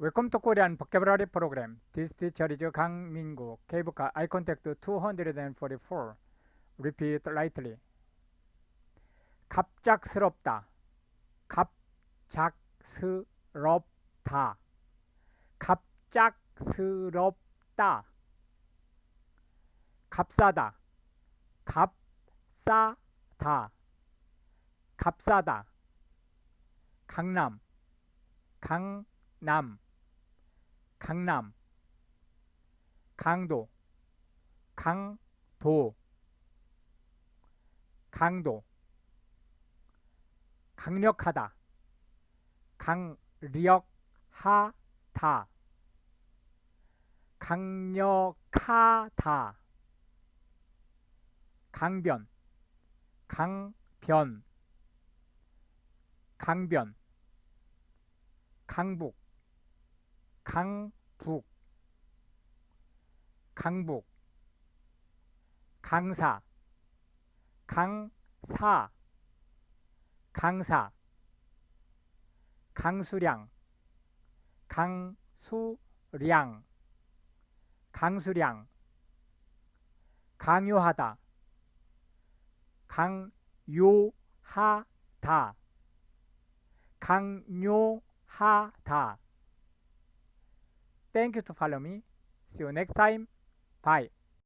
To Korean Vocabulary Program. This teacher is Kang Mingu. Cave eye contact 244. Repeat lightly. 갑작스럽다. 갑작스럽다. 갑작스럽다. 값싸다. 값싸다. 값싸다. 강남. 강남. 강남 강도 강도 강도. 강력하다 강력하다. 강력하다. 강변 강변. 강변. 강북 강 북 강북 강사 강사 강사 강수량 강수량 강수량 강요하다 강요하다 강요하다 Thank you to follow me. See you next time. Bye.